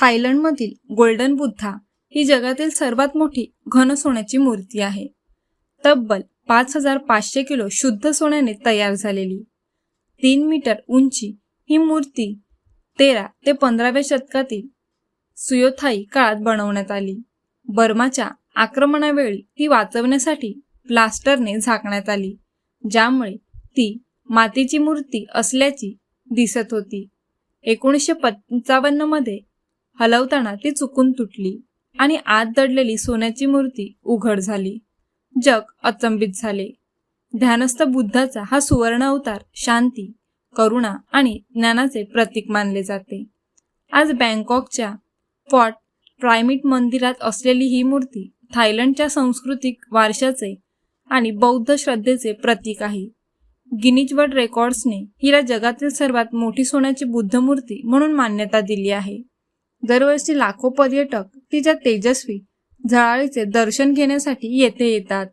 थायलंडमधील golden Buddha ही जगातील सर्वात मोठी घन सोन्याची मूर्ती आहे. तब्बल पाच हजार पाचशे किलो शुद्ध सोन्याने तयार झालेली. तीन मीटर उंची ही मूर्ती तेरा ते पंधराव्या शतकातील सुयोथाई काळात बनवण्यात आली. बर्माच्या आक्रमणावेळी ती वाचवण्यासाठी प्लास्टरने झाकण्यात आली ज्यामुळे ती मातीची मूर्ती असल्याची दिसत होती. एकोणीसशे पंचावन्नमध्ये हलवताना ती चुकून तुटली आणि आत दडलेली सोन्याची मूर्ती उघड झाली. जग अचंबित झाले. ध्यानस्थ बुद्धाचा हा सुवर्ण अवतार शांती करुणा आणि ज्ञानाचे प्रतीक मानले जाते. आज बँकॉकच्या फॉर्ट प्रायमिट मंदिरात असलेली ही मूर्ती थायलंडच्या सांस्कृतिक वारशाचे आणि बौद्ध श्रद्धेचे प्रतीक आहे. गिनीज वर्ल्ड रेकॉर्ड्सने हिला जगातील सर्वात मोठी सोन्याची बुद्ध मूर्ती म्हणून मान्यता दिली आहे. दरवर्षी लाखो पर्यटक तिच्या तेजस्वी झळाळीचे दर्शन घेण्यासाठी येथे येतात.